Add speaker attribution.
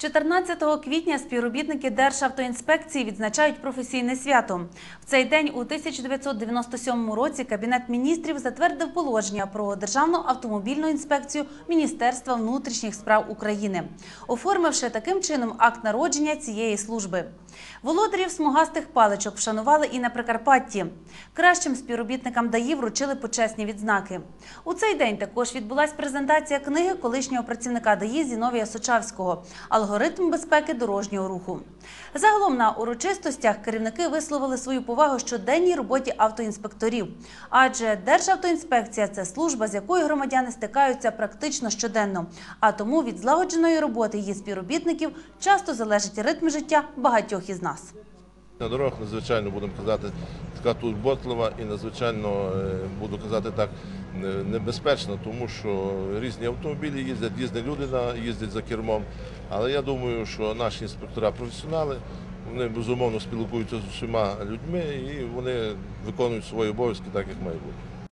Speaker 1: 14 квітня співробітники Державтоінспекції відзначають професійне свято. В цей день у 1997 році Кабінет міністрів затвердив положення про Державну автомобільну інспекцію Міністерства внутрішніх справ України, оформивши таким чином акт народження цієї служби. Володарів смугастих паличок вшанували і на Прикарпатті. Кращим співробітникам ДАІ вручили почесні відзнаки. У цей день також відбулася презентація книги колишнього працівника ДАІ Зіновія Сочавського Алгоритм безпеки дорожнього руху. Загалом на урочистостях керівники висловили свою повагу щоденній роботі автоінспекторів, адже Державтоінспекція це служба, з якою громадяни стикаються практично щоденно. А тому від злагодженої роботи її співробітників часто залежить ритм життя багатьох із нас.
Speaker 2: На дорогах надзвичайно будемо казати така турботлива і надзвичайно е, буду казати так небезпечна, тому що різні автомобілі їздять, різні люди їздять за кермом. Але я думаю, що наші інспектора професіонали, вони безумовно спілкуються з усіма людьми і вони виконують свої обов'язки так, як має бути.